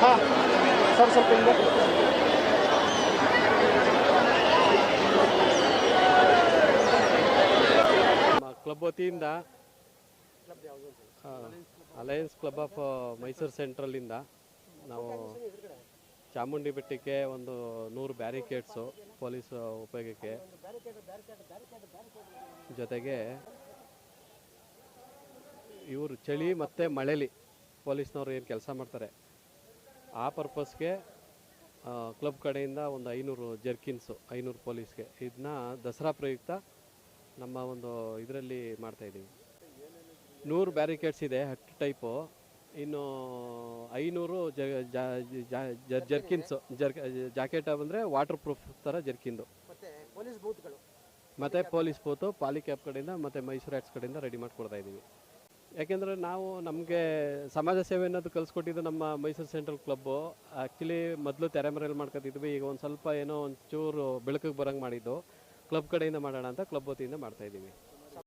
ಹಾಂ ಸರ್ ಸ್ವಲ್ಪ ಹಿಂದೆ ಕ್ಲಬ್ ವತಿಯಿಂದ ಅಲಯನ್ಸ್ ಕ್ಲಬ್ ಆಫ್ ಮೈಸೂರು ಸೆಂಟ್ರಲ್ಲಿಂದ ನಾವು ಚಾಮುಂಡಿ ಬೆಟ್ಟಕ್ಕೆ ಒಂದು ನೂರು ಬ್ಯಾರಿಕೇಡ್ಸು ಪೊಲೀಸ್ ಉಪಯೋಗಕ್ಕೆ. ಜೊತೆಗೆ ಇವರು ಚಳಿ ಮತ್ತು ಮಳೆಲಿ ಪೊಲೀಸ್ನವ್ರು ಏನು ಕೆಲಸ ಮಾಡ್ತಾರೆ. ಆ ಪರ್ಪಸ್ಗೆ ಕ್ಲಬ್ ಕಡೆಯಿಂದ ಒಂದು ಐನೂರು ಜರ್ಕಿನ್ಸು, ಐನೂರು ಪೊಲೀಸ್ಗೆ. ಇದನ್ನ ದಸರಾ ಪ್ರಯುಕ್ತ ನಮ್ಮ ಒಂದು ಇದರಲ್ಲಿ ಮಾಡ್ತಾಯಿದ್ದೀವಿ ನೂರು ಬ್ಯಾರಿಕೇಡ್ಸ್ ಇದೆ, ಹತ್ತು ಟೈಪು. ಇನ್ನು ಐನೂರು ಜರ್ಕಿನ್ಸು. ಜರ್ ಜಾಕೆಟ್ ಬಂದರೆ ವಾಟರ್ ಪ್ರೂಫ್ ಥರ ಜರ್ಕಿಂದು ಮತ್ತೆ ಪೊಲೀಸ್ ಬೂತ್ಗಳು? ಮತ್ತು ಪೊಲೀಸ್ ಬೂತು ಪಾಲಿಕ್ಯಾಬ್ ಕಡೆಯಿಂದ ಮತ್ತು ಮೈಸೂರು ಆ್ಯಕ್ಸ್ ಕಡೆಯಿಂದ ರೆಡಿ ಮಾಡಿಕೊಡ್ತಾ ಇದ್ದೀವಿ. ಯಾಕೆಂದರೆ ನಾವು ನಮಗೆ ಸಮಾಜ ಸೇವೆ ಅನ್ನೋದು ಕಲಿಸ್ಕೊಟ್ಟಿದ್ದು ನಮ್ಮ ಮೈಸೂರು ಸೆಂಟ್ರಲ್ ಕ್ಲಬ್ಬು. ಆ್ಯಕ್ಚುಲಿ ಮೊದಲು ತೆರೆಮರೆಯಲ್ಲಿ ಮಾಡ್ಕೊತಿದ್ವಿ ಈಗ ಒಂದು ಸ್ವಲ್ಪ ಏನೋ ಒಂದು ಚೂರು ಬೆಳಕಿಗೆ ಬರೋಂಗೆ ಮಾಡಿದ್ದು. ಕ್ಲಬ್ ಕಡೆಯಿಂದ ಮಾಡೋಣ ಅಂತ ಕ್ಲಬ್ ವತಿಯಿಂದ ಮಾಡ್ತಾಯಿದ್ದೀವಿ